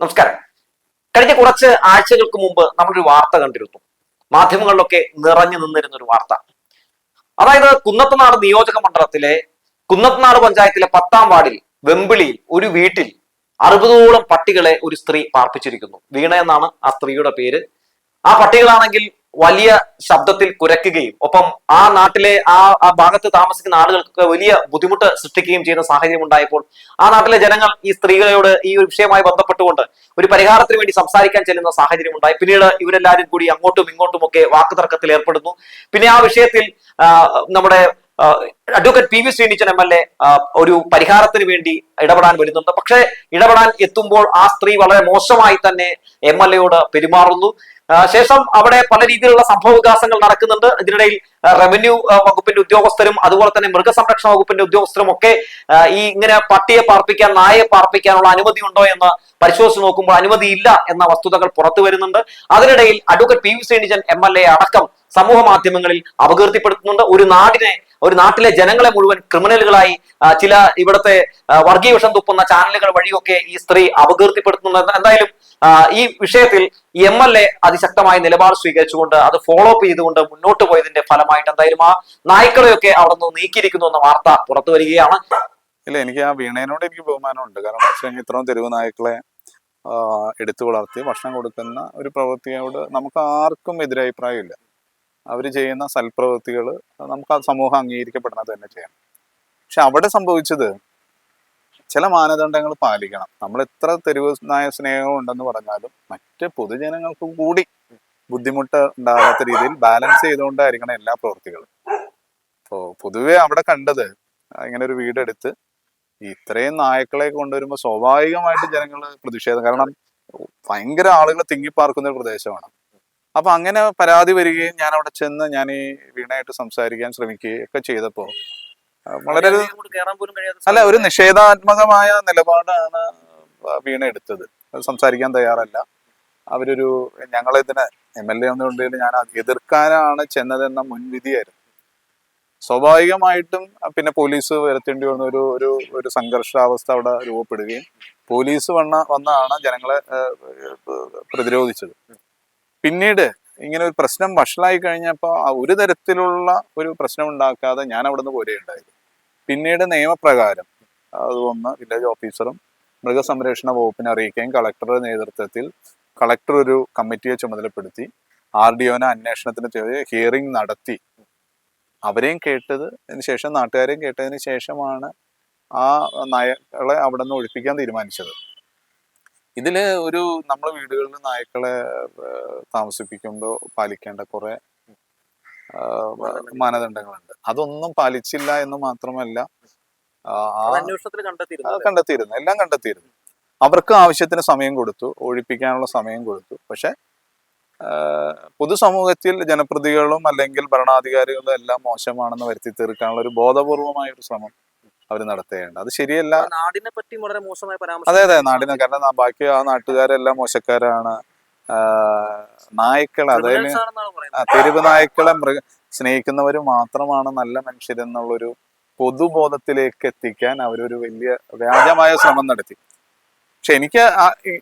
നമസ്കാരം. കഴിഞ്ഞ കുറച്ച് ആഴ്ചകൾക്ക് മുമ്പ് നമ്മളൊരു വാർത്ത കണ്ടിരുന്നു. മാധ്യമങ്ങളിലൊക്കെ നിറഞ്ഞു നിന്നിരുന്ന ഒരു വാർത്ത. അതായത് കുന്നത്തനാട് നിയോജക മണ്ഡലത്തിലെ കുന്നത്തനാട് പഞ്ചായത്തിലെ പത്താം വാർഡിൽ വെമ്പിളിയിൽ ഒരു വീട്ടിൽ അറുപതോളം പട്ടികളെ ഒരു സ്ത്രീ പാർപ്പിച്ചിരിക്കുന്നു. വീണ എന്നാണ് ആ സ്ത്രീയുടെ പേര്. ആ പട്ടികളാണെങ്കിൽ വലിയ ശബ്ദത്തിൽ കുരക്കുകയും ഒപ്പം ആ നാട്ടിലെ ആ ആ ഭാഗത്ത് താമസിക്കുന്ന ആളുകൾക്ക് വലിയ ബുദ്ധിമുട്ട് സൃഷ്ടിക്കുകയും ചെയ്യുന്ന സാഹചര്യം ഉണ്ടായപ്പോൾ ആ നാട്ടിലെ ജനങ്ങൾ ഈ സ്ത്രീകളോട് ഈ ഒരു വിഷയവുമായി ബന്ധപ്പെട്ടുകൊണ്ട് ഒരു പരിഹാരത്തിന് വേണ്ടി സംസാരിക്കാൻ ചെല്ലുന്ന സാഹചര്യം ഉണ്ടായി. പിന്നീട് ഇവരെല്ലാവരും കൂടി അങ്ങോട്ടും ഇങ്ങോട്ടും ഒക്കെ വാക്കുതർക്കത്തിൽ ഏർപ്പെടുന്നു. പിന്നെ ആ വിഷയത്തിൽ നമ്മുടെ advocate P V Sreenijan M L A ഒരു പരിഹാരത്തിന് വേണ്ടി ഇടപെടാൻ വരുന്നുണ്ട്. പക്ഷേ ഇടപെടാൻ എത്തുമ്പോൾ ആ സ്ത്രീ വളരെ മോശമായി തന്നെ എം എൽ എയോട് പെരുമാറുന്നു. ശേഷം അവിടെ പല രീതിയിലുള്ള സംഭവ വികാസങ്ങൾ നടക്കുന്നുണ്ട്. ഇതിനിടയിൽ റവന്യൂ വകുപ്പിന്റെ ഉദ്യോഗസ്ഥരും അതുപോലെ തന്നെ മൃഗസംരക്ഷണ വകുപ്പിന്റെ ഉദ്യോഗസ്ഥരും ഒക്കെ ഈ ഇങ്ങനെ പട്ടിയെ പാർപ്പിക്കാൻ നായയെ പാർപ്പിക്കാനുള്ള അനുമതി ഉണ്ടോ എന്ന് പരിശോധിച്ച് നോക്കുമ്പോൾ അനുമതിയില്ല എന്ന വസ്തുതകൾ പുറത്തു വരുന്നുണ്ട്. അതിനിടയിൽ advocate P V Sreenijan M L A അടക്കം സമൂഹ മാധ്യമങ്ങളിൽ അപകീർത്തിപ്പെടുത്തുന്നുണ്ട് ഒരു നാടിനെ ഒരു നാട്ടിലെ ജനങ്ങളെ മുഴുവൻ ക്രിമിനലുകളായി ചില ഇവിടുത്തെ വർഗീയവിഷം വർഗീയ വിഷം തുപ്പുന്ന ചാനലുകൾ വഴിയൊക്കെ ഈ സ്ത്രീ അപകീർത്തിപ്പെടുത്തുന്നുണ്ട് എന്തായാലും ഈ വിഷയത്തിൽ എം എൽ എ അതിശക്തമായ നിലപാട് സ്വീകരിച്ചുകൊണ്ട് അത് ഫോളോ അപ്പ് ചെയ്തുകൊണ്ട് മുന്നോട്ട് പോയതിന്റെ ഫലമായിട്ട് എന്തായാലും ആ നായ്ക്കളെയൊക്കെ അവിടെ നിന്ന് നീക്കിയിരിക്കുന്നു എന്ന വാർത്ത പുറത്തു വരികയാണ്. ഇല്ല എനിക്ക് ആ വീണേനോട് എനിക്ക് ബഹുമാനമുണ്ട്. കാരണം എന്താ വെച്ച് കഴിഞ്ഞാൽ ഇത്രയും തെരുവ് നായ്ക്കളെ എടുത്തു വളർത്തി ഭക്ഷണം കൊടുക്കുന്ന ഒരു പ്രവൃത്തിയോട് നമുക്ക് ആർക്കും എതിരഭിപ്രായമില്ല. അവർ ചെയ്യുന്ന സൽപ്രവൃത്തികൾ നമുക്ക് ആ സമൂഹം അംഗീകരിക്കപ്പെടുന്നത് തന്നെ ചെയ്യണം. പക്ഷെ അവിടെ സംഭവിച്ചത് ചില മാനദണ്ഡങ്ങൾ പാലിക്കണം. നമ്മൾ എത്ര തെരുവ് നായ സ്നേഹം ഉണ്ടെന്ന് പറഞ്ഞാലും മറ്റ് പൊതുജനങ്ങൾക്ക് കൂടി ബുദ്ധിമുട്ട് ഉണ്ടാകാത്ത രീതിയിൽ ബാലൻസ് ചെയ്തുകൊണ്ടായിരിക്കണം എല്ലാ പ്രവൃത്തികളും. അപ്പോൾ പൊതുവെ അവിടെ കണ്ടത് ഇങ്ങനെ ഒരു വീടെടുത്ത് ഇത്രയും നായ്ക്കളെ കൊണ്ടുവരുമ്പോൾ സ്വാഭാവികമായിട്ട് ജനങ്ങൾ പ്രതിഷേധം. കാരണം ഭയങ്കര ആളുകൾ തിങ്ങിപ്പാർക്കുന്ന ഒരു പ്രദേശമാണ്. അപ്പൊ അങ്ങനെ പരാതി വരികയും ഞാൻ അവിടെ ചെന്ന് ഞാൻ ഈ വീണായിട്ട് സംസാരിക്കാൻ ശ്രമിക്കുകയും ഒക്കെ ചെയ്തപ്പോ വളരെ അല്ല ഒരു നിഷേധാത്മകമായ നിലപാടാണ് വീണ എടുത്തത് സംസാരിക്കാൻ തയ്യാറല്ല. അവരൊരു ഞങ്ങളിതിനെ എം എൽ എ എന്നുണ്ടെങ്കിൽ ഞാൻ എതിർക്കാനാണ് ചെന്നതെന്ന മുൻവിധിയായിരുന്നു. സ്വാഭാവികമായിട്ടും പിന്നെ പോലീസ് വരുത്തേണ്ടി വന്ന ഒരു ഒരു ഒരു സംഘർഷാവസ്ഥ അവിടെ രൂപപ്പെടുകയും പോലീസ് വന്ന വന്നാണ് ജനങ്ങളെ പ്രതിരോധിച്ചത്. പിന്നീട് ഇങ്ങനെ ഒരു പ്രശ്നം വഷളായി കഴിഞ്ഞപ്പോൾ ഒരു തരത്തിലുള്ള ഒരു പ്രശ്നം ഉണ്ടാക്കാതെ ഞാൻ അവിടെ നിന്ന് പോരുകയുണ്ടായി. പിന്നീട് നിയമപ്രകാരം അതൊന്ന് വില്ലേജ് ഓഫീസറും മൃഗസംരക്ഷണ വകുപ്പിനെ അറിയിക്കുകയും കളക്ടറുടെ നേതൃത്വത്തിൽ കളക്ടർ ഒരു കമ്മിറ്റിയെ ചുമതലപ്പെടുത്തി ആർ ഡി ഒനെ അന്വേഷണത്തിന് ഹിയറിംഗ് നടത്തി. അവരെയും കേട്ടത് ശേഷം നാട്ടുകാരെയും കേട്ടതിന് ശേഷമാണ് ആ നയകളെ അവിടെ നിന്ന് ഒഴിപ്പിക്കാൻ തീരുമാനിച്ചത്. ഇതിൽ ഒരു നമ്മളെ വീടുകളിൽ നായ്ക്കളെ താമസിപ്പിക്കുമ്പോൾ പാലിക്കേണ്ട കുറെ മാനദണ്ഡങ്ങളുണ്ട്. അതൊന്നും പാലിച്ചില്ല എന്ന് മാത്രമല്ല കണ്ടെത്തിയിരുന്നു എല്ലാം കണ്ടെത്തിയിരുന്നു. അവർക്ക് ആവശ്യത്തിന് സമയം കൊടുത്തു ഒഴിപ്പിക്കാനുള്ള സമയം കൊടുത്തു. പക്ഷെ പൊതുസമൂഹത്തിൽ ജനപ്രതികളും അല്ലെങ്കിൽ ഭരണാധികാരികളും എല്ലാം മോശമാണെന്ന് വരുത്തി തീർക്കാനുള്ള ഒരു ബോധപൂർവമായ ഒരു ശ്രമം അവർ നടത്തുകയുണ്ട്. അത് ശരിയല്ല. നാടിനെ പറ്റി വളരെ മോശമായ പരാമർശം അതെ അതെ നാടിനെ കാരണം ബാക്കി ആ നാട്ടുകാരെല്ലാം മോശക്കാരാണ്. നായ്ക്കൾ അതായത് തെരുവ് നായ്ക്കളെ മൃഗ സ്നേഹിക്കുന്നവർ മാത്രമാണ് നല്ല മനുഷ്യരെന്നുള്ളൊരു പൊതുബോധത്തിലേക്ക് എത്തിക്കാൻ അവരൊരു വലിയ വ്യാജമായ ശ്രമം നടത്തി. പക്ഷെ എനിക്ക്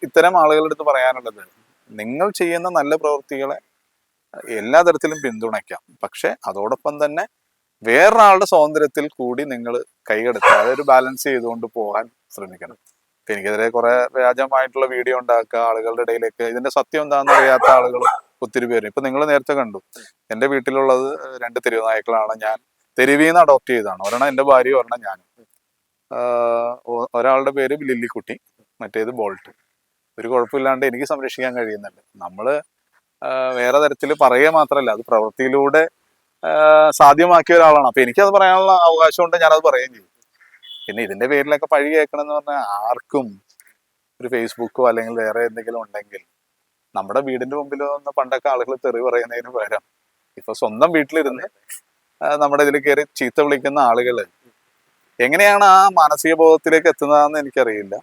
ഇത്തരം ആളുകളുടെ അടുത്ത് പറയാനുള്ളത് നിങ്ങൾ ചെയ്യുന്ന നല്ല പ്രവൃത്തികളെ എല്ലാ തരത്തിലും പിന്തുണയ്ക്കാം. പക്ഷെ അതോടൊപ്പം തന്നെ വേറൊരാളുടെ സ്വാതന്ത്ര്യത്തിൽ കൂടി നിങ്ങൾ കൈകടത്താതെ ഒരു ബാലൻസ് ചെയ്തുകൊണ്ട് പോകാൻ ശ്രമിക്കണം. ഇപ്പൊ എനിക്കെതിരെ കുറെ വ്യാജമായിട്ടുള്ള വീഡിയോ ഉണ്ടാക്കുക ആളുകളുടെ ഇടയിലേക്ക്. ഇതിന്റെ സത്യം എന്താണെന്ന് അറിയാത്ത ആളുകൾ ഒത്തിരി പേര് ഇപ്പൊ നിങ്ങൾ നേരത്തെ കണ്ടു. എന്റെ വീട്ടിലുള്ളത് രണ്ട് തെരുവ് നായ്ക്കളാണ് ഞാൻ തെരുവീന്ന് അഡോപ്റ്റ് ചെയ്തതാണ്. ഒരെണ്ണം എന്റെ ഭാര്യ ഒരെണ്ണം ഒ- ഒരാളുടെ പേര് ലില്ലിക്കുട്ടി മറ്റേത് ബോൾട്ട്. ഒരു കുഴപ്പമില്ലാണ്ട് എനിക്ക് സംരക്ഷിക്കാൻ കഴിയുന്നുണ്ട്. നമ്മൾ വേറെ തരത്തിൽ പറയുക മാത്രമല്ല അത് പ്രവൃത്തിയിലൂടെ സാധ്യമാക്കിയ ഒരാളാണ്. അപ്പൊ എനിക്കത് പറയാനുള്ള അവകാശമുണ്ട് ഞാനത് പറയുകയും ചെയ്യും. പിന്നെ ഇതിന്റെ പേരിലൊക്കെ പഴി കേൾക്കണം എന്ന് പറഞ്ഞാൽ ആർക്കും ഒരു ഫേസ്ബുക്കോ അല്ലെങ്കിൽ വേറെ എന്തെങ്കിലും ഉണ്ടെങ്കിൽ നമ്മുടെ വീടിന്റെ മുമ്പിൽ വന്ന് പണ്ടൊക്കെ ആളുകൾ തെറി പറയുന്നതിന് പകരം ഇപ്പൊ സ്വന്തം വീട്ടിലിരുന്ന് നമ്മുടെ ഇതിൽ കയറി ചീത്ത വിളിക്കുന്ന ആളുകൾ എങ്ങനെയാണ് ആ മാനസിക ബോധത്തിലേക്ക് എത്തുന്നതെന്ന് എനിക്കറിയില്ല.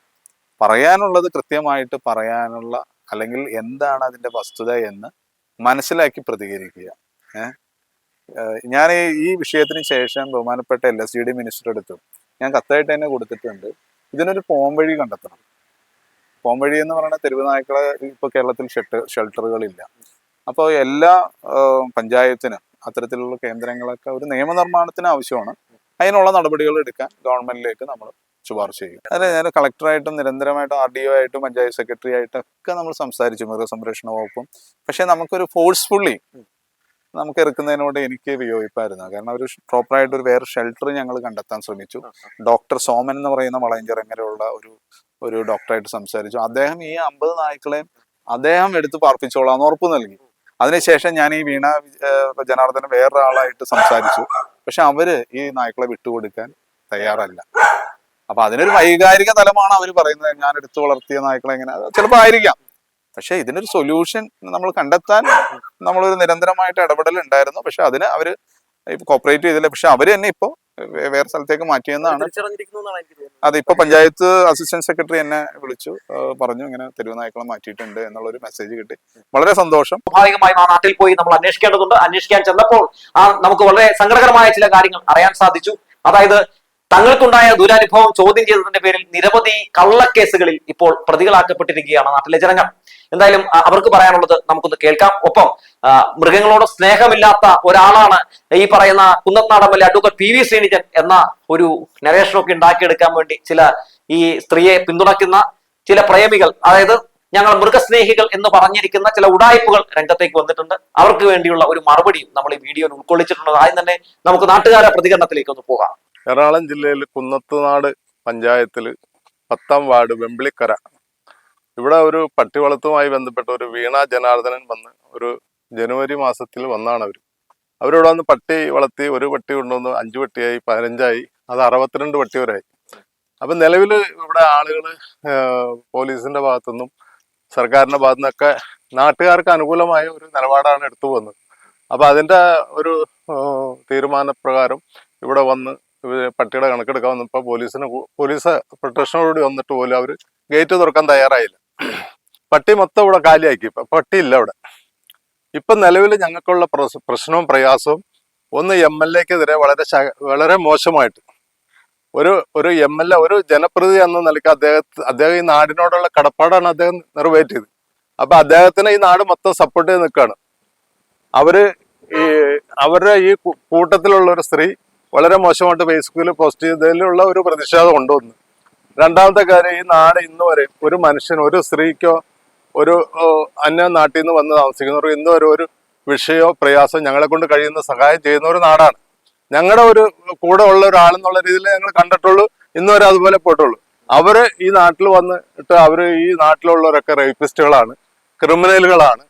പറയാനുള്ളത് കൃത്യമായിട്ട് പറയാനുള്ള അല്ലെങ്കിൽ എന്താണ് അതിന്റെ വസ്തുത എന്ന് മനസ്സിലാക്കി പ്രതികരിക്കുക. ഏഹ് ഞാൻ ഈ വിഷയത്തിന് ശേഷം ബഹുമാനപ്പെട്ട എൽ എസ് ഡി മിനിസ്റ്റർ എടുത്തു ഞാൻ കത്തായിട്ട് തന്നെ കൊടുത്തിട്ടുണ്ട്. ഇതിനൊരു പോം വഴി കണ്ടെത്തണം. പോം വഴി എന്ന് പറഞ്ഞാൽ തെരുവ് നായ്ക്കളെ ഇപ്പൊ കേരളത്തിൽ ഷെട്ട് ഷെൽട്ടറുകളില്ല. അപ്പോൾ എല്ലാ പഞ്ചായത്തിനും അത്തരത്തിലുള്ള കേന്ദ്രങ്ങളൊക്കെ ഒരു നിയമനിർമ്മാണത്തിന് ആവശ്യമാണ്. അതിനുള്ള നടപടികൾ എടുക്കാൻ ഗവൺമെന്റിലേക്ക് നമ്മൾ ശുപാർശ ചെയ്യും. അതെ ഞാൻ കളക്ടറായിട്ടും നിരന്തരമായിട്ടും ആർ ഡി ഒ ആയിട്ടും പഞ്ചായത്ത് സെക്രട്ടറി ആയിട്ടും ഒക്കെ നമ്മൾ സംസാരിച്ചു. മൃഗസംരക്ഷണ വകുപ്പും. പക്ഷെ നമുക്കൊരു ഫോഴ്സ്ഫുള്ളി നമുക്ക് ഇറക്കുന്നതിനോട് എനിക്ക് വിയോജിപ്പായിരുന്നു. കാരണം ഒരു പ്രോപ്പറായിട്ട് ഒരു വേറെ ഷെൽട്ടർ ഞങ്ങൾ കണ്ടെത്താൻ ശ്രമിച്ചു. ഡോക്ടർ സോമൻ എന്ന് പറയുന്ന വളയഞ്ചിറങ്ങരയുള്ള ഒരു ഒരു ഡോക്ടറായിട്ട് സംസാരിച്ചു. അദ്ദേഹം ഈ അമ്പത് നായ്ക്കളെയും അദ്ദേഹം എടുത്ത് പാർപ്പിച്ചോളാം എന്ന് ഉറപ്പ് നൽകി. അതിനുശേഷം ഞാൻ ഈ വീണ ജനാർദ്ദനം വേറൊരാളായിട്ട് സംസാരിച്ചു. പക്ഷെ അവർ ഈ നായ്ക്കളെ വിട്ടുകൊടുക്കാൻ തയ്യാറല്ല. അപ്പൊ അതിനൊരു വൈകാരിക തലമാണ് അവർ പറയുന്നത്. ഞാൻ എടുത്തു വളർത്തിയ നായ്ക്കളെ എങ്ങനെ ചിലപ്പോൾ ആയിരിക്കാം. പക്ഷെ ഇതിനൊരു സൊല്യൂഷൻ നമ്മൾ കണ്ടെത്താൻ നമ്മളൊരു നിരന്തരമായിട്ട് ഇടപെടൽ ഉണ്ടായിരുന്നു. പക്ഷെ അതിന് അവർ കോപ്പറേറ്റ് ചെയ്തില്ല. പക്ഷെ അവർ തന്നെ ഇപ്പോ വേറെ സ്ഥലത്തേക്ക് മാറ്റിയെന്നാണ് അതെ ഇപ്പൊ പഞ്ചായത്ത് അസിസ്റ്റന്റ് സെക്രട്ടറി എന്നെ വിളിച്ചു പറഞ്ഞു ഇങ്ങനെ തെരുവ് നായ്ക്കളെ മാറ്റിയിട്ടുണ്ട് എന്നുള്ളൊരു മെസ്സേജ് കിട്ടി. വളരെ സന്തോഷം. സ്വാഭാവികമായി ആ നാട്ടിൽ പോയി നമ്മൾ അന്വേഷിക്കേണ്ടതുണ്ട്. അന്വേഷിക്കാൻ ചെന്നപ്പോൾ ആ നമുക്ക് വളരെ സങ്കടകരമായ ചില കാര്യങ്ങൾ അറിയാൻ സാധിച്ചു. അതായത് തങ്ങൾക്കുണ്ടായ ദുരനുഭവം ചോദ്യം ചെയ്തതിന്റെ പേരിൽ നിരവധി കള്ളക്കേസുകളിൽ ഇപ്പോൾ പ്രതികളാക്കപ്പെട്ടിരിക്കുകയാണ് നാട്ടിലെ ജനങ്ങൾ. എന്തായാലും അവർക്ക് പറയാനുള്ളത് നമുക്കൊന്ന് കേൾക്കാം. ഒപ്പം മൃഗങ്ങളോട് സ്നേഹമില്ലാത്ത ഒരാളാണ് ഈ പറയുന്ന L A advocate P V Sreenijan എന്ന ഒരു നരേഷനൊക്കെ ഉണ്ടാക്കിയെടുക്കാൻ വേണ്ടി ചില ഈ സ്ത്രീയെ പിന്തുണയ്ക്കുന്ന ചില പ്രേമികൾ അതായത് ഞങ്ങൾ മൃഗസ്നേഹികൾ എന്ന് പറഞ്ഞിരിക്കുന്ന ചില ഉടായ്പകൾ രംഗത്തേക്ക് വന്നിട്ടുണ്ട്. അവർക്ക് വേണ്ടിയുള്ള ഒരു മറുപടിയും നമ്മൾ ഈ വീഡിയോയിൽ ഉൾക്കൊള്ളിച്ചിട്ടുണ്ട്. ആദ്യം തന്നെ നമുക്ക് നാട്ടുകാരുടെ പ്രതികരണത്തിലേക്ക് ഒന്ന് പോകാം. എറണാകുളം ജില്ലയിൽ കുന്നത്തുനാട് പഞ്ചായത്തിൽ പത്താം വാർഡ് വെമ്പിളിക്കര ഇവിടെ ഒരു പട്ടി വളർത്തുമായി ബന്ധപ്പെട്ട ഒരു വീണ ജനാർദ്ദനൻ വന്ന് ഒരു ജനുവരി മാസത്തിൽ വന്നാണ് അവർ അവരിവിടെ വന്ന് പട്ടി വളർത്തി ഒരു പട്ടി കൊണ്ടുവന്ന് അഞ്ച് പട്ടിയായി പതിനഞ്ചായി അത് അറുപത്തിരണ്ട് പട്ടി വരെയായി അപ്പം നിലവിൽ ഇവിടെ ആളുകൾ പോലീസിന്റെ ഭാഗത്തുനിന്നും സർക്കാരിന്റെ ഭാഗത്തു നിന്നൊക്കെ നാട്ടുകാർക്ക് അനുകൂലമായ ഒരു നിലപാടാണ് എടുത്തു പോകുന്നത് അപ്പം അതിന്റെ ഒരു തീരുമാനപ്രകാരം ഇവിടെ വന്ന് പട്ടിയുടെ കണക്കെടുക്കാൻ വന്നപ്പോൾ പോലീസിന് പോലീസ് പ്രൊട്ടക്ഷനോടുകൂടി വന്നിട്ട് പോലും അവർ ഗേറ്റ് തുറക്കാൻ തയ്യാറായില്ല. പട്ടി മൊത്തം ഇവിടെ കാലിയാക്കി. ഇപ്പൊ പട്ടി ഇല്ല ഇവിടെ. ഇപ്പൊ നിലവിൽ ഞങ്ങൾക്കുള്ള പ്രശ്നവും പ്രയാസവും ഒന്ന് എം എൽ എക്കെതിരെ വളരെ വളരെ മോശമായിട്ട്. ഒരു ഒരു എം എൽ എ ഒരു ജനപ്രതിനിധി എന്ന നിലയ്ക്ക് അദ്ദേഹത്തെ അദ്ദേഹം ഈ നാടിനോടുള്ള കടപ്പാടാണ് അദ്ദേഹം നിറവേറ്റിയത്. അപ്പൊ അദ്ദേഹത്തിന് ഈ നാട് മൊത്തം സപ്പോർട്ട് ചെയ്ത് നിൽക്കുകയാണ് അവർ ഈ അവരുടെ ഈ കൂട്ടത്തിലുള്ള ഒരു സ്ത്രീ വളരെ മോശമായിട്ട് ഫേസ്ബുക്കിൽ പോസ്റ്റ് ചെയ്തതിലുള്ള ഒരു പ്രതിഷേധം കൊണ്ടുവന്നു. രണ്ടാമത്തെ കാര്യം ഈ നാട് ഇന്ന് വരെ ഒരു മനുഷ്യൻ ഒരു സ്ത്രീക്കോ ഒരു അന്യ നാട്ടിൽ നിന്ന് വന്ന് താമസിക്കുന്നവർ ഇന്ന് വരെ ഒരു വിഷയോ പ്രയാസം ഞങ്ങളെ കൊണ്ട് കഴിയുന്ന സഹായം ചെയ്യുന്ന ഒരു നാടാണ്. ഞങ്ങളുടെ ഒരു കൂടെ ഉള്ള ഒരാളെന്നുള്ള രീതിയിൽ ഞങ്ങൾ കണ്ടിട്ടുള്ളൂ. ഇന്ന് വരെ അതുപോലെ പോയിട്ടുള്ളൂ. അവർ ഈ നാട്ടിൽ വന്നിട്ട് അവർ ഈ നാട്ടിലുള്ളവരൊക്കെ റേപ്പിസ്റ്റുകളാണ് ക്രിമിനലുകളാണ്.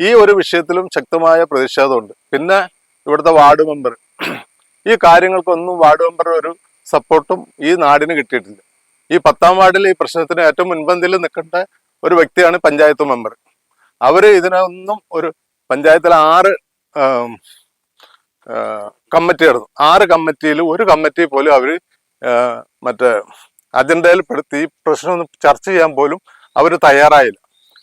ഈ ഒരു വിഷയത്തിലും ശക്തമായ പ്രതിഷേധമുണ്ട്. പിന്നെ ഇവിടുത്തെ വാർഡ് മെമ്പർ. ഈ കാര്യങ്ങൾക്കൊന്നും വാർഡ് മെമ്പർ ഒരു സപ്പോർട്ടും ഈ നാടിന് കിട്ടിയിട്ടില്ല. ഈ പത്താം വാർഡിൽ ഈ പ്രശ്നത്തിന് ഏറ്റവും മുൻപന്തിയിൽ നിൽക്കേണ്ട ഒരു വ്യക്തിയാണ് പഞ്ചായത്ത് മെമ്പർ. അവർ ഇതിനൊന്നും ഒരു പഞ്ചായത്തിൽ ആറ് കമ്മിറ്റി നടന്നു ആറ് കമ്മിറ്റിയിൽ ഒരു കമ്മിറ്റി പോലും അവർ ആ, മറ്റേ അജണ്ടയിൽ പെടുത്തി ഈ പ്രശ്നം ചർച്ച ചെയ്യാൻ പോലും അവർ തയ്യാറായില്ല.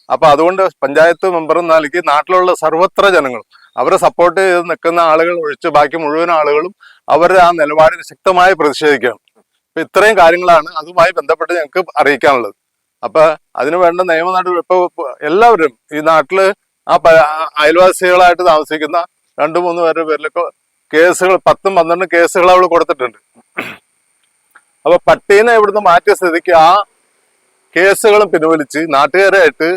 അപ്പൊ അതുകൊണ്ട് പഞ്ചായത്ത് മെമ്പർ നൽകി നാട്ടിലുള്ള സർവത്ര ജനങ്ങളും അവരെ സപ്പോർട്ട് ചെയ്ത് നിൽക്കുന്ന ആളുകൾ ഒഴിച്ച് ബാക്കി മുഴുവൻ ആളുകളും അവരുടെ ആ നിലപാടിന് ശക്തമായി പ്രതിഷേധിക്കുകയാണ്. അപ്പൊ ഇത്രയും കാര്യങ്ങളാണ് അതുമായി ബന്ധപ്പെട്ട് ഞങ്ങൾക്ക് അറിയിക്കാനുള്ളത്. അപ്പൊ അതിനു വേണ്ട നിയമ നടപടി ഇപ്പൊ എല്ലാവരും ഈ നാട്ടിൽ ആ അയൽവാസികളായിട്ട് താമസിക്കുന്ന രണ്ടു മൂന്ന് പേരുടെ പേരിലൊക്കെ കേസുകൾ പത്തും പന്ത്രണ്ടും കേസുകൾ അവൾ കൊടുത്തിട്ടുണ്ട്. അപ്പൊ പട്ടീനെ ഇവിടുന്ന് മാറ്റിയ സ്ഥിതിക്ക് ആ കേസുകളും പിൻവലിച്ച് നാട്ടുകാരായിട്ട്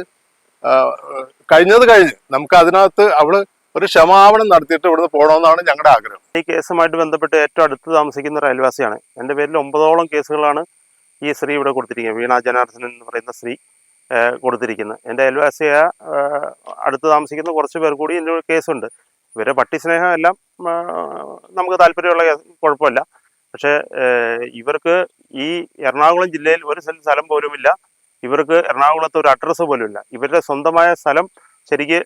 കഴിഞ്ഞത് കഴിഞ്ഞ്. നമുക്ക് അതിനകത്ത് അവൾ ഒരു ക്ഷമാപണം നടത്തിയിട്ട് ഇവിടുന്ന് പോകണമെന്നാണ് ഞങ്ങളുടെ ആഗ്രഹം. ഈ കേസുമായിട്ട് ബന്ധപ്പെട്ട് ഏറ്റവും അടുത്ത് താമസിക്കുന്ന ഒരു അയൽവാസിയാണ് എന്റെ പേരിൽ ഒമ്പതോളം കേസുകളാണ് ഈ സ്ത്രീ ഇവിടെ കൊടുത്തിരിക്കുന്നത്. വീണ ജനാർദ്ദനൻ എന്ന് പറയുന്ന സ്ത്രീ കൊടുത്തിരിക്കുന്നത്. എന്റെ അയൽവാസിയ അടുത്ത് താമസിക്കുന്ന കുറച്ച് പേർ കൂടി എന്റെ കേസുണ്ട്. ഇവരെ പട്ടി സ്നേഹം എല്ലാം നമുക്ക് താല്പര്യമുള്ള കുഴപ്പമില്ല. പക്ഷേ ഇവർക്ക് ഈ എറണാകുളം ജില്ലയിൽ ഒരു സ്ഥലം പോലുമില്ല. ഇവർക്ക് എറണാകുളത്ത് ഒരു അഡ്രസ്സ് പോലുമില്ല. ഇവരുടെ സ്വന്തമായ സ്ഥലം ശരിക്ക്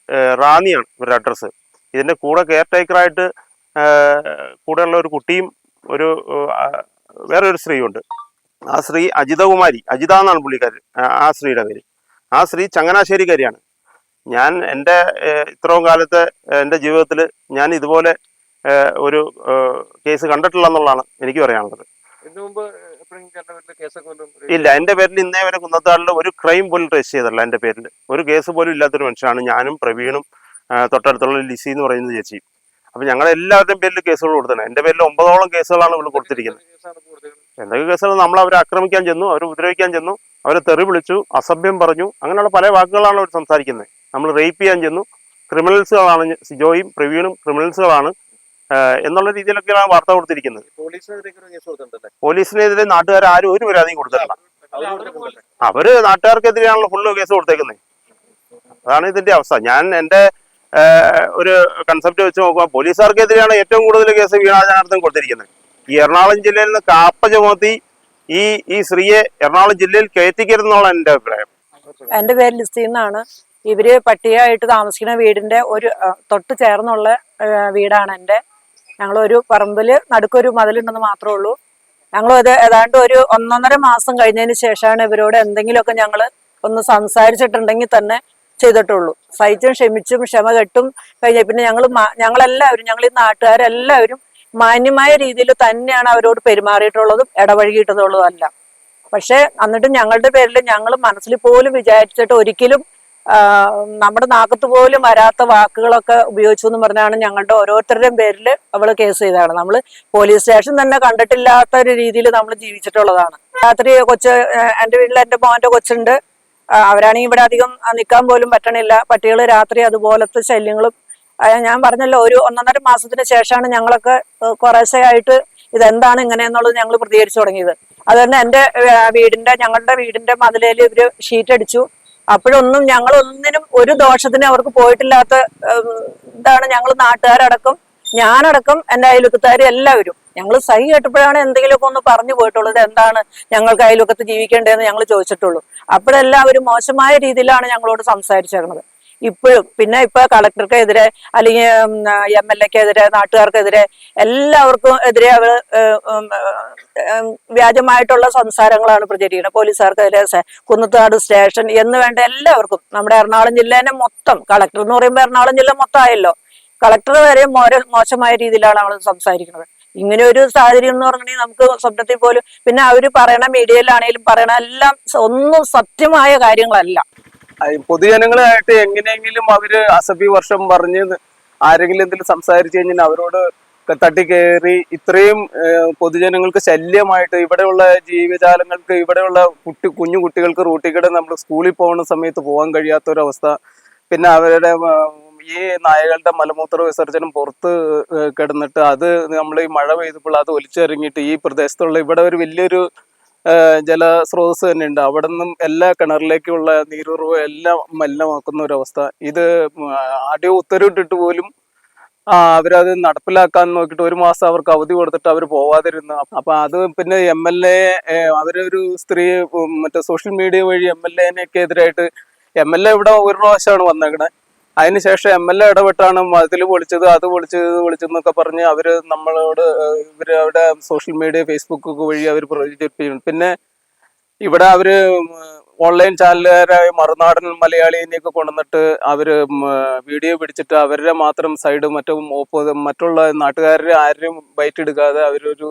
റാന്നിയാണ് ഇവരുടെ അഡ്രസ്സ്. ഇതിന്റെ കൂടെ കെയർ ടേക്കറായിട്ട് കൂടെയുള്ള ഒരു കുട്ടിയും ഒരു വേറൊരു വേറെ ഒരു സ്ത്രീയുണ്ട്. ആ സ്ത്രീ അജിതകുമാരി അജിത എന്നാണ് പുള്ളിക്കാരി ആ- സ്ത്രീയുടെ പേര്. ആ സ്ത്രീ ചങ്ങനാശ്ശേരിക്കാരിയാണ്. ഞാൻ എന്റെ ഇത്രയും കാലത്തെ എന്റെ ജീവിതത്തിൽ ഞാൻ ഇതുപോലെ ഒരു കേസ് കണ്ടിട്ടില്ല എന്നുള്ളതാണ് എനിക്ക് പറയാനുള്ളത്. ഇല്ല എന്റെ പേരിൽ ഇന്നേ വരെ കുന്നത്താളിൽ ഒരു ക്രൈം പോലും രജിസ്റ്റർ ചെയ്തല്ല എന്റെ പേരിൽ. ഒരു കേസ് പോലും ഇല്ലാത്തൊരു മനുഷ്യനാണ് ഞാനും പ്രവീണും തൊട്ടടുത്തുള്ള ലിസി എന്ന് പറയുന്ന ചേച്ചി. അപ്പൊ ഞങ്ങൾ എല്ലാവരുടെയും പേരിൽ കേസുകൾ കൊടുത്തത് എന്റെ പേരിൽ ഒമ്പതോളം കേസുകളാണ് ഇവിടെ കൊടുത്തിരിക്കുന്നത്. എന്തൊക്കെ കേസുകൾ നമ്മൾ അവരെ ആക്രമിക്കാൻ ചെന്നു അവരെ ഉപദ്രവിക്കാൻ ചെന്നു അവരെ തെറി വിളിച്ചു അസഭ്യം പറഞ്ഞു അങ്ങനെയുള്ള പല വാക്കുകളാണ് അവർ സംസാരിക്കുന്നത്. നമ്മൾ റേപ്പ് ചെയ്യാൻ ചെന്നു. ക്രിമിനൽസുകളാണ് സിജോയും പ്രവീണും ക്രിമിനൽസുകളാണ് എന്നുള്ള രീതിയിലൊക്കെയാണ് വാർത്ത കൊടുത്തിരിക്കുന്നത്. പോലീസിനെതിരെ നാട്ടുകാർ ആരും ഒരു പരാതിയും കൊടുത്തിട്ടില്ല. അവർ നാട്ടുകാർക്കെതിരെയാണല്ലോ ഫുള്ള് കേസ് കൊടുത്തേക്കുന്നത്. അതാണ് ഇതിന്റെ അവസ്ഥ. ഞാൻ എന്റെ ഒരു കൺസെപ്റ്റ് വെച്ച് നോക്കുക പോലീസുകാർക്കെതിരെയാണ് ഏറ്റവും കൂടുതൽ കേസ് വീണാജനാർത്ഥം കൊടുത്തിരിക്കുന്നത്. ഈ എറണാകുളം ജില്ലയിൽ നിന്ന് കാപ്പ ചുമത്തി ഈ ഈ സ്ത്രീയെ എറണാകുളം ജില്ലയിൽ കയറ്റിക്കരുതെന്നുള്ള എന്റെ അഭിപ്രായം. എന്റെ പേര് ലിസ്റ്റീന്നാണ് ഇവർ പട്ടികയായിട്ട് താമസിക്കുന്ന വീടിന്റെ ഒരു തൊട്ട് ചേർന്നുള്ള വീടാണ് എന്റെ. ഞങ്ങളൊരു പറമ്പിൽ നടുക്കൊരു മതിലുണ്ടെന്ന് മാത്രമേ ഉള്ളൂ. ഞങ്ങൾ ഏതാണ്ട് ഒരു ഒന്നൊന്നര മാസം കഴിഞ്ഞതിന് ശേഷമാണ് ഇവരോട് എന്തെങ്കിലുമൊക്കെ ഞങ്ങൾ ഒന്ന് സംസാരിച്ചിട്ടുണ്ടെങ്കിൽ തന്നെ ചെയ്തിട്ടുള്ളൂ. സഹിച്ചും ക്ഷമിച്ചും ക്ഷമ കെട്ടും കഴിഞ്ഞ പിന്നെ ഞങ്ങൾ ഞങ്ങളെല്ലാവരും ഞങ്ങൾ ഈ നാട്ടുകാരെല്ലാവരും മാന്യമായ രീതിയിൽ തന്നെയാണ് അവരോട് പെരുമാറിയിട്ടുള്ളതും ഇടപഴകിയിട്ടുള്ളതും അല്ല പക്ഷെ എന്നിട്ട് ഞങ്ങളുടെ പേരിൽ ഞങ്ങൾ മനസ്സിൽ പോലും വിചാരിച്ചിട്ട് ഒരിക്കലും നമ്മുടെ നാക്കത്ത് പോലും വരാത്ത വാക്കുകളൊക്കെ ഉപയോഗിച്ചു എന്ന് പറഞ്ഞാണ് ഞങ്ങളുടെ ഓരോരുത്തരുടെയും പേരിൽ അവൾ കേസ് ചെയ്തതാണ്. നമ്മൾ പോലീസ് സ്റ്റേഷൻ തന്നെ കണ്ടിട്ടില്ലാത്ത ഒരു രീതിയിൽ നമ്മൾ ജീവിച്ചിട്ടുള്ളതാണ്. രാത്രി കൊച്ച് എന്റെ വീട്ടിൽ എന്റെ മോന്റെ കൊച്ചുണ്ട്. അവരാണെങ്കിൽ ഇവിടെ അധികം നിൽക്കാൻ പോലും പറ്റണില്ല. പട്ടികൾ രാത്രി അതുപോലത്തെ ശല്യങ്ങളും ഞാൻ പറഞ്ഞല്ലോ ഒരു ഒന്നൊന്നര മാസത്തിന് ശേഷമാണ് ഞങ്ങളൊക്കെ കുറേശ്ശെയായിട്ട് ഇതെന്താണ് ഇങ്ങനെയെന്നുള്ളത് ഞങ്ങൾ പ്രതികരിച്ചു തുടങ്ങിയത്. അതുകൊണ്ട് എന്റെ വീടിന്റെ ഞങ്ങളുടെ വീടിന്റെ മതിലയിൽ ഇവർ ഷീറ്റ് അടിച്ചു അപ്പോഴൊന്നും ഞങ്ങൾ ഒന്നിനും ഒരു ദോഷത്തിന് അവർക്ക് പോയിട്ടില്ലാത്ത ഇതാണ് ഞങ്ങൾ നാട്ടുകാരടക്കം ഞാനടക്കം എന്റെ അയൽവക്കത്താരും എല്ലാവരും. ഞങ്ങൾ സഹി കേട്ടപ്പോഴാണ് എന്തെങ്കിലുമൊക്കെ ഒന്ന് പറഞ്ഞു പോയിട്ടുള്ളത് എന്താണ് ഞങ്ങൾക്ക് അയൽവക്കത്ത് ജീവിക്കേണ്ടതെന്ന് ഞങ്ങൾ ചോദിച്ചിട്ടുള്ളൂ. അപ്പോഴെല്ലാവരും മോശമായ രീതിയിലാണ് ഞങ്ങളോട് സംസാരിച്ചിരുന്നത്. ഇപ്പോഴും പിന്നെ ഇപ്പൊ കളക്ടർക്കെതിരെ അല്ലെങ്കിൽ എം എൽ എക്കെതിരെ നാട്ടുകാർക്കെതിരെ എല്ലാവർക്കും എതിരെ ഏഹ്, വ്യാജമായിട്ടുള്ള സംസാരങ്ങളാണ് പ്രചരിക്കുന്നത്. പോലീസുകാർക്കെതിരെ സെ- കുന്നത്താട് സ്റ്റേഷൻ എന്ന് വേണ്ട എല്ലാവർക്കും നമ്മുടെ എറണാകുളം ജില്ലേനെ മൊത്തം കളക്ടർ എന്ന് പറയുമ്പോൾ എറണാകുളം ജില്ല മൊത്തം ആയല്ലോ. കളക്ടർ വരെ മോശമായ രീതിയിലാണ് അവൾ സംസാരിക്കുന്നത്. ഇങ്ങനെ ഒരു സാഹചര്യം എന്ന് പറഞ്ഞിട്ടുണ്ടെങ്കിൽ നമുക്ക് സ്വപ്നത്തിൽ പോലും പിന്നെ അവർ പറയണ മീഡിയയിലാണെങ്കിലും പറയണ എല്ലാം ഒന്നും സത്യമായ കാര്യങ്ങളല്ല. പൊതുജനങ്ങളായിട്ട് എങ്ങനെയെങ്കിലും അവർ അസഭ്യ വർഷം പറഞ്ഞ് ആരെങ്കിലും എന്തെങ്കിലും സംസാരിച്ചു കഴിഞ്ഞാൽ അവരോട് തട്ടി കയറി ഇത്രയും പൊതുജനങ്ങൾക്ക് ശല്യമായിട്ട് ഇവിടെയുള്ള ജീവജാലങ്ങൾക്ക് ഇവിടെയുള്ള കുട്ടി കുഞ്ഞു കുട്ടികൾക്ക് റൂട്ടിൽ കൂടെ നമ്മൾ സ്കൂളിൽ പോകുന്ന സമയത്ത് പോകാൻ കഴിയാത്തൊരവസ്ഥ. പിന്നെ അവരുടെ ഈ നായകളുടെ മലമൂത്ര വിസർജനം പുറത്ത് കിടന്നിട്ട് അത് നമ്മൾ ഈ മഴ പെയ്തപ്പോൾ അത് ഒലിച്ചിറങ്ങിയിട്ട് ഈ പ്രദേശത്തുള്ള ഇവിടെ ഒരു വലിയൊരു ജലസ്രോതസ് തന്നെ ഉണ്ട്. അവിടെ നിന്നും എല്ലാ കിണറിലേക്കുള്ള നീരുറവ് എല്ലാം മലിനമാക്കുന്ന ഒരവസ്ഥ ഇത് ആദ്യം ഉത്തരവിട്ടിട്ട് പോലും അവരത് നടപ്പിലാക്കാൻ നോക്കിയിട്ട് ഒരു മാസം അവർക്ക് അവധി കൊടുത്തിട്ട് അവർ പോവാതിരുന്നു. അപ്പൊ അത് പിന്നെ എം എൽ എ അവരൊരു സ്ത്രീ മറ്റേ സോഷ്യൽ മീഡിയ വഴി എം എൽ എനെയൊക്കെ എതിരായിട്ട് എം എൽ എ ഇവിടെ ഒരു പ്രാവശ്യമാണ് വന്നേക്കണേ. അതിനുശേഷം എം എൽ എ ഇടപെട്ടാണ് മതിൽ പൊളിച്ചത് അത് പൊളിച്ചത് ഇത് പൊളിച്ചതെന്നൊക്കെ പറഞ്ഞ് അവർ നമ്മളോട് ഇവർ അവിടെ സോഷ്യൽ മീഡിയ ഫേസ്ബുക്ക് ഒക്കെ വഴി അവർ പ്രചരിപ്പിക്കും പിന്നെ ഇവിടെ അവർ ഓൺലൈൻ ചാനലുകാരായ മറുനാടൻ മലയാളിനെയൊക്കെ കൊണ്ടുവന്നിട്ട് അവർ വീഡിയോ പിടിച്ചിട്ട് അവരുടെ മാത്രം സൈഡ് മറ്റും ഓപ്പോ മറ്റുള്ള നാട്ടുകാരെ ആരും ബൈറ്റ് എടുക്കാതെ അവരൊരു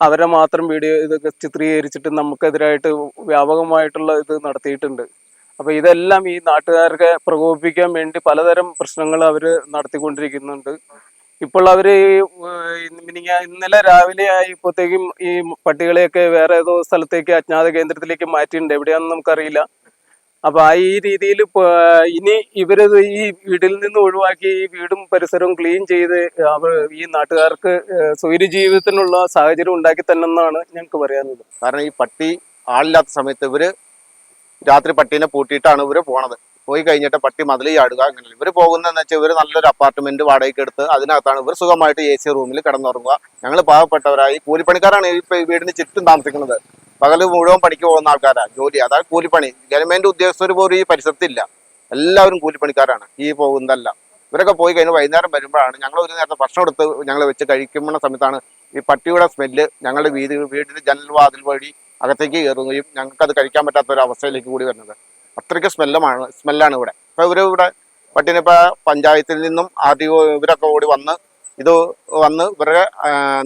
അവരെ മാത്രം വീഡിയോ ഇതൊക്കെ ചിത്രീകരിച്ചിട്ട് നമുക്കെതിരായിട്ട് വ്യാപകമായിട്ടുള്ള ഇത് നടത്തിയിട്ടുണ്ട്. അപ്പൊ ഇതെല്ലാം ഈ നാട്ടുകാർക്ക് പ്രകോപിപ്പിക്കാൻ വേണ്ടി പലതരം പ്രശ്നങ്ങൾ അവർ നടത്തിക്കൊണ്ടിരിക്കുന്നുണ്ട്. ഇപ്പോൾ മിനിങ്ങാ- ഇന്നലെ രാവിലെ ആയപ്പോഴത്തേക്കും ഈ പട്ടികളെയൊക്കെ വേറെ ഏതോ സ്ഥലത്തേക്ക് അജ്ഞാത കേന്ദ്രത്തിലേക്ക് മാറ്റിയിട്ടുണ്ട്. എവിടെയാണെന്ന് നമുക്കറിയില്ല. അപ്പൊ ആ ഈ രീതിയിൽ ഇനി ഇവർ ഈ വീട്ടിൽ നിന്ന് ഒഴിവാക്കി ഈ വീടും പരിസരവും ക്ലീൻ ചെയ്ത് അവർ ഈ നാട്ടുകാർക്ക് സ്വൈര്യ സ്വൈര ജീവിതത്തിനുള്ള സാഹചര്യം ഉണ്ടാക്കി തന്നെന്നാണ് ഞങ്ങൾക്ക് പറയാനുള്ളത്. കാരണം ഈ പട്ടി ആളില്ലാത്ത സമയത്ത് ഇവർ രാത്രി പട്ടീനെ പൂട്ടിയിട്ടാണ് ഇവർ പോണത്. പോയി കഴിഞ്ഞിട്ട് പട്ടി മതിൽ ചാടുക അങ്ങനെ ഇവർ പോകുന്നതെന്ന് വെച്ചാൽ ഇവർ നല്ലൊരു അപ്പാർട്ട്മെന്റ് വാടകയ്ക്ക് എടുത്ത് അതിനകത്താണ് ഇവർ സുഖമായിട്ട് എ സി റൂമിൽ കിടന്നുറങ്ങുക. ഞങ്ങൾ പാവപ്പെട്ടവരായി. കൂലിപ്പണിക്കാരാണ് ഇപ്പൊ വീടിന് ചുറ്റും താമസിക്കുന്നത്. പകൽ മുഴുവൻ പണിക്ക് പോകുന്ന ആൾക്കാരാണ് ജോലി അതാണ് കൂലിപ്പണി. ഗവൺമെന്റ് ഉദ്യോഗസ്ഥർ പോലും ഈ പരിസരത്തില്ല എല്ലാവരും കൂലിപ്പണിക്കാരാണ്. ഈ പോകുന്നതല്ല. ഇവരൊക്കെ പോയി കഴിഞ്ഞ് വൈകുന്നേരം വരുമ്പോഴാണ് ഞങ്ങൾ ഒരു നേരത്തെ ഭക്ഷണം എടുത്ത് ഞങ്ങൾ വെച്ച് കഴിക്കുന്ന സമയത്താണ് ഈ പട്ടിയുടെ സ്മെല്ല് ഞങ്ങളുടെ വീട് വീടിന്റെ ജനൽവാതിൽ വഴി അകത്തേക്ക് കയറുകയും ഞങ്ങൾക്കത് കഴിക്കാൻ പറ്റാത്ത ഒരു അവസ്ഥയിലേക്ക് കൂടി വരുന്നത്. അത്രയ്ക്ക് സ്മെല്ലുമാണ് സ്മെല്ലാണ് ഇവിടെ. ഇപ്പൊ ഇവർ ഇവിടെ പട്ടിനെ ഇപ്പൊ പഞ്ചായത്തിൽ നിന്നും ആർ ഡി ഒ ഇവരൊക്കെ ഓടി വന്ന് ഇത് വന്ന് ഇവരുടെ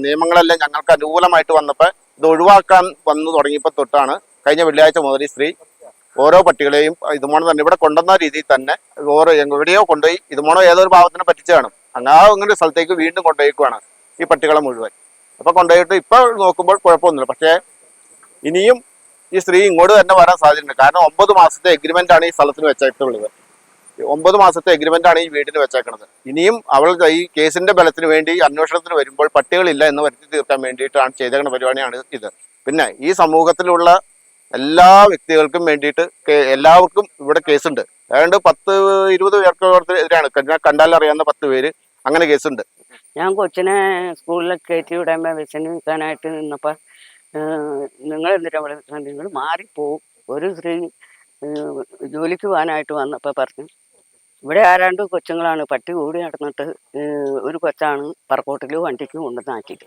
നിയമങ്ങളെല്ലാം ഞങ്ങൾക്ക് അനുകൂലമായിട്ട് വന്നപ്പോൾ ഇത് ഒഴിവാക്കാൻ വന്നു തുടങ്ങിയപ്പോൾ തൊട്ടാണ് കഴിഞ്ഞ വെള്ളിയാഴ്ച മുതൽ സ്ത്രീ ഓരോ പട്ടികളെയും ഇതുമോണം തന്നെ ഇവിടെ കൊണ്ടുവന്ന രീതിയിൽ തന്നെ ഓരോ എവിടെയോ കൊണ്ടുപോയി ഇതുമോണോ ഏതൊരു ഭാവത്തിനെ പറ്റിച്ചു അങ്ങനെ ആ അങ്ങനെ ഒരു സ്ഥലത്തേക്ക് വീണ്ടും കൊണ്ടുപോയിക്കുവാണ് ഈ പട്ടികളെ മുഴുവൻ. അപ്പൊ കൊണ്ടുപോയിട്ട് ഇപ്പൊ നോക്കുമ്പോൾ കുഴപ്പമൊന്നുമില്ല. പക്ഷേ ഇനിയും ഈ സ്ത്രീ ഇങ്ങോട്ട് തന്നെ വരാൻ സാധ്യതയുണ്ട്. കാരണം ഒമ്പത് മാസത്തെ എഗ്രിമെന്റ് ആണ് ഈ സ്ഥലത്തിന് വെച്ചിട്ടുള്ളത് ഒമ്പത് മാസത്തെ എഗ്രിമെന്റ് ആണ് ഈ വീടിന് വെച്ചേക്കുന്നത് ഇനിയും അവൾ ഈ കേസിന്റെ ബലത്തിന് വേണ്ടി അന്വേഷണത്തിന് വരുമ്പോൾ പട്ടികളില്ല എന്ന് വരുത്തി തീർക്കാൻ വേണ്ടിയിട്ടാണ് ചെയ്തേക്കുന്ന പരിപാടിയാണ് ഇത്. പിന്നെ ഈ സമൂഹത്തിലുള്ള എല്ലാ വ്യക്തികൾക്കും വേണ്ടിയിട്ട് എല്ലാവർക്കും ഇവിടെ കേസുണ്ട്. ഏതാണ്ട് പത്ത് ഇരുപത് പേർക്ക് എതിരാണ്. കണ്ടാലറിയാവുന്ന പത്ത് പേര് അങ്ങനെ കേസുണ്ട്. ഞാൻ കൊച്ചിനെ സ്കൂളിൽ കയറ്റി വിടാൻ ബസ്സിന് നിൽക്കാനായിട്ട് നിന്നപ്പോൾ നിങ്ങൾ എന്തിനാ ഇവിടെ? നിങ്ങൾ മാറിപ്പോവും. ഒരു സ്ത്രീ ജോലിക്ക് പോകാനായിട്ട് വന്നപ്പോൾ പറഞ്ഞു ഇവിടെ ആരാണ്ട് കൊച്ചുങ്ങളാണ്. പട്ടി കൂടി നടന്നിട്ട് ഒരു കൊച്ചാണ് പറക്കോട്ടിൽ വണ്ടിക്ക് കൊണ്ടുവന്നാക്കിയിട്ട്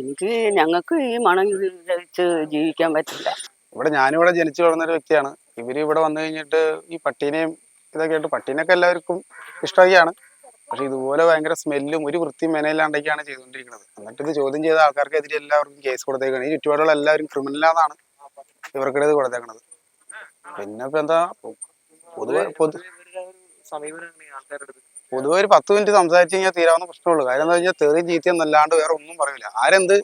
എനിക്ക് ഞങ്ങൾക്ക് ഈ മണം കഴിച്ച് ജീവിക്കാൻ പറ്റില്ല. ഇവിടെ ഞാനിവിടെ ജനിച്ചു വളർന്ന ഒരു വ്യക്തിയാണ്. ഇവർ ഇവിടെ വന്നു കഴിഞ്ഞിട്ട് ഈ പട്ടീനെയും ഇതൊക്കെ ആയിട്ട് പട്ടീനൊക്കെ എല്ലാവർക്കും ഇഷ്ടമൊക്കെയാണ് പക്ഷെ ഇതുപോലെ ഭയങ്കര സ്മെല്ലും ഒരു വൃത്തി മെനയില്ലാണ്ടൊക്കെയാണ് ചെയ്തുകൊണ്ടിരിക്കുന്നത്. എന്നിട്ട് ഇത് ചോദ്യം ചെയ്ത ആൾക്കാർക്കെതിരെ എല്ലാവർക്കും കേസ് കൊടുത്തേക്കാണ്. ഈ ചുറ്റുപാടുള്ള എല്ലാവരും ക്രിമിനലാന്നാണ് ഇവർക്കിടെ ഇത് കൊടുത്തേക്കണത്. പിന്നെ ഇപ്പൊ എന്താ പൊതുവെ പൊതു പൊതുവെ ഒരു പത്ത് മിനിറ്റ് സംസാരിച്ചു കഴിഞ്ഞാൽ തീരാവുന്ന പ്രശ്നമുള്ളൂ. കാര്യം എന്താ വെച്ചാൽ തെറി ചീത്തയെന്നല്ലാണ്ട് വേറെ ഒന്നും പറയില്ല ആരെന്ത്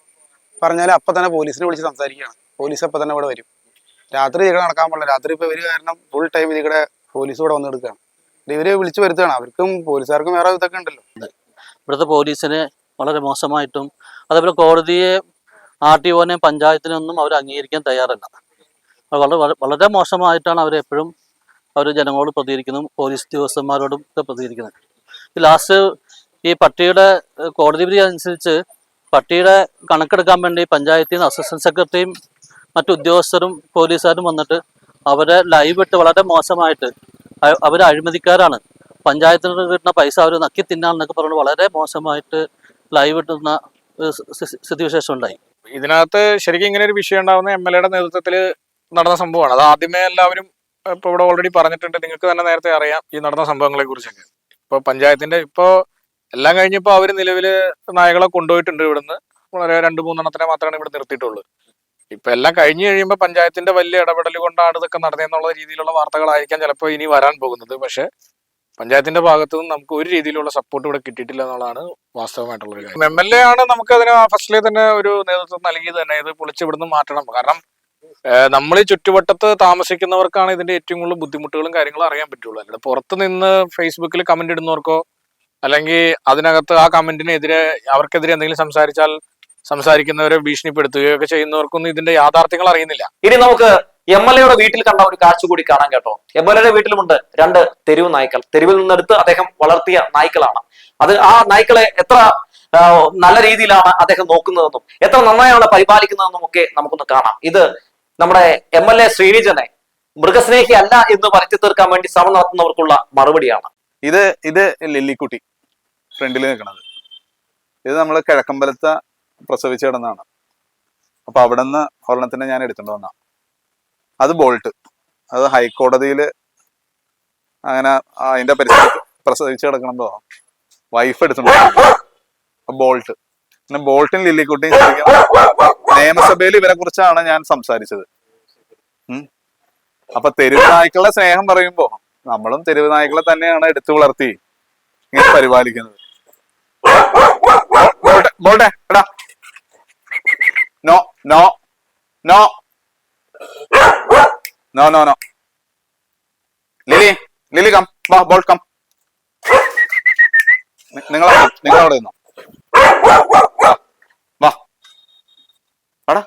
പറഞ്ഞാലും അപ്പൊ തന്നെ പോലീസിനെ വിളിച്ച് സംസാരിക്കുകയാണ്. പോലീസ് അപ്പൊ തന്നെ ഇവിടെ വരും. രാത്രി ഇവിടെ നടക്കാൻ പാടില്ല. രാത്രി ഇപ്പൊ ഇവർ കാരണം ഫുൾ ടൈം ഇതിവിടെ പോലീസ് ഇവിടെ വന്ന് എടുക്കുകയാണ്. ഇത് ഇവർ വിളിച്ചു വരുത്തുകയാണ്. അവർക്കും പോലീസുകാർക്കും വേറെ ഇതൊക്കെ ഉണ്ടല്ലോ. ഇവിടുത്തെ പോലീസിനെ വളരെ മോശമായിട്ടും അതേപോലെ കോടതിയെ ആർ ടി ഒനെയും പഞ്ചായത്തിനൊന്നും അവർ അംഗീകരിക്കാൻ തയ്യാറല്ല. വളരെ വളരെ- മോശമായിട്ടാണ് അവർ എപ്പോഴും അവർ ജനങ്ങളോട് പ്രതികരിക്കുന്നതും പോലീസ് ഉദ്യോഗസ്ഥന്മാരോടും ഒക്കെ പ്രതികരിക്കുന്നത്. ഈ ലാസ്റ്റ് ഈ പട്ടിയുടെ കോടതി വിധി അനുസരിച്ച് പട്ടിയുടെ കണക്കെടുക്കാൻ വേണ്ടി പഞ്ചായത്തിൽ നിന്ന് അസിസ്റ്റന്റ് സെക്രട്ടറിയും മറ്റു ഉദ്യോഗസ്ഥരും പോലീസുകാരും വന്നിട്ട് അവരെ ലൈവ് ഇട്ട് വളരെ മോശമായിട്ട് അ- അവർ അഴിമതിക്കാരാണ്. പഞ്ചായത്തിന് കിട്ടുന്ന പൈസ അവർ നക്കി തിന്നാന്നൊക്കെ പറഞ്ഞു വളരെ മോശമായിട്ട് ലൈവ് ഇട്ടുന്ന സ്ഥിതിവിശേഷം ഉണ്ടായി. ഇതിനകത്ത് ശരിക്കും ഇങ്ങനെ ഒരു വിഷയം ഉണ്ടാവുന്ന എം എൽ എയുടെ നേതൃത്വത്തിൽ നടന്ന സംഭവമാണ്. അത് ആദ്യമേ എല്ലാവരും ഇപ്പൊ ഇവിടെ ഓൾറെഡി പറഞ്ഞിട്ടുണ്ട്. നിങ്ങൾക്ക് തന്നെ നേരത്തെ അറിയാം ഈ നടന്ന സംഭവങ്ങളെ കുറിച്ചൊക്കെ ഇപ്പൊ പഞ്ചായത്തിന്റെ ഇപ്പോ എല്ലാം കഴിഞ്ഞപ്പോ അവർ നിലവിൽ നായകളെ കൊണ്ടുപോയിട്ടുണ്ട് ഇവിടുന്ന്. വളരെ രണ്ട് മൂന്നെണ്ണത്തിനെ മാത്രമാണ് ഇവിടെ നിർത്തിയിട്ടുള്ളൂ. ഇപ്പൊ എല്ലാം കഴിഞ്ഞു കഴിയുമ്പോൾ പഞ്ചായത്തിന്റെ വലിയ ഇടപെടൽ കൊണ്ടാണ് ഇതൊക്കെ നടന്നതെന്നുള്ള രീതിയിലുള്ള വാർത്തകളായിരിക്കാം ചിലപ്പോൾ ഇനി വരാൻ പോകുന്നത്. പക്ഷെ പഞ്ചായത്തിന്റെ ഭാഗത്തു നിന്ന് നമുക്ക് ഒരു രീതിയിലുള്ള സപ്പോർട്ട് ഇവിടെ കിട്ടിയിട്ടില്ല എന്നുള്ളതാണ് വാസ്തവമായിട്ടുള്ള കാര്യം. എം എൽ എ ആണ് നമുക്ക് അതിന് ഫസ്റ്റിലെ തന്നെ ഒരു നേതൃത്വം നൽകിയത് തന്നെ. ഇത് പൊളിച്ച് ഇവിടുന്ന് മാറ്റണം. കാരണം നമ്മൾ ഈ ചുറ്റുവട്ടത്ത് താമസിക്കുന്നവർക്കാണ് ഇതിന്റെ ഏറ്റവും കൂടുതൽ ബുദ്ധിമുട്ടുകളും കാര്യങ്ങളും അറിയാൻ പറ്റുള്ളൂ. അല്ലാതെ പുറത്ത് നിന്ന് ഫേസ്ബുക്കിൽ കമന്റ് ഇടുന്നവർക്കോ അല്ലെങ്കിൽ അതിനകത്ത് ആ കമന്റിനെതിരെ അവർക്കെതിരെ എന്തെങ്കിലും സംസാരിച്ചാൽ സംസാരിക്കുന്നവരെ ഭീഷണിപ്പെടുത്തുകയോ ഒക്കെ ചെയ്യുന്നവർക്കൊന്നും ഇതിന്റെ യാഥാർത്ഥ്യങ്ങൾ അറിയുന്നില്ല. ഇനി നമുക്ക് എം എൽ എയുടെ വീട്ടിൽ കണ്ട ഒരു കാഴ്ച കൂടി കാണാൻ കേട്ടോ. എം എൽ എയുടെ വീട്ടിലുമുണ്ട് രണ്ട് തെരുവ് നായ്ക്കൾ. തെരുവിൽ നിന്നെടുത്ത് അദ്ദേഹം വളർത്തിയ നായ്ക്കളാണ്. അത് ആ നായ്ക്കളെ എത്ര നല്ല രീതിയിലാണ് അദ്ദേഹം നോക്കുന്നതെന്നും എത്ര നന്നായാണ് പരിപാലിക്കുന്നതെന്നും ഒക്കെ നമുക്കൊന്ന് കാണാം. ഇത് നമ്മുടെ എം എൽ എ ശ്രീനിജനെ മൃഗസ്നേഹി അല്ല എന്ന് പറഞ്ഞു തീർക്കാൻ വേണ്ടി ശ്രമം നടത്തുന്നവർക്കുള്ള മറുപടിയാണ്. ഇത് ഇത് ലില്ലിക്കുട്ടി ഫ്രണ്ടിൽ നിൽക്കുന്നത് ഇത് നമ്മൾ കിഴക്കമ്പലത്തെ പ്രസവിച്ച് കിടന്നതാണ് അപ്പൊ അവിടെ നിന്ന് ഒരെണ്ണത്തിനെ ഞാൻ എടുത്തോണ്ട് വന്ന. അത് ബോൾട്ട്. അത് ഹൈക്കോടതിയിൽ അങ്ങനെ അതിന്റെ പരിസരത്ത് പ്രസവിച്ച് തോന്നാം വൈഫ് എടുത്തോണ്ട് ബോൾട്ട്. പിന്നെ ബോൾട്ടും ലില്ലിക്കുട്ടിയും നിയമസഭയിൽ ഇവരെ കുറിച്ചാണ് ഞാൻ സംസാരിച്ചത്. അപ്പൊ തെരുവ് നായ്ക്കളുടെ സ്നേഹം പറയുമ്പോ നമ്മളും തെരുവ് നായ്ക്കളെ തന്നെയാണ് എടുത്തു വളർത്തി ഇങ്ങനെ പരിപാലിക്കുന്നത്. ബോട്ടെ ബോട്ടെ എടാ. No, no, no. No, no, no. Lily Lily come വാ ബോൾ കം നിങ്ങൾ നിങ്ങൾ അവിടെ നിന്നോ. വാ. വാടാ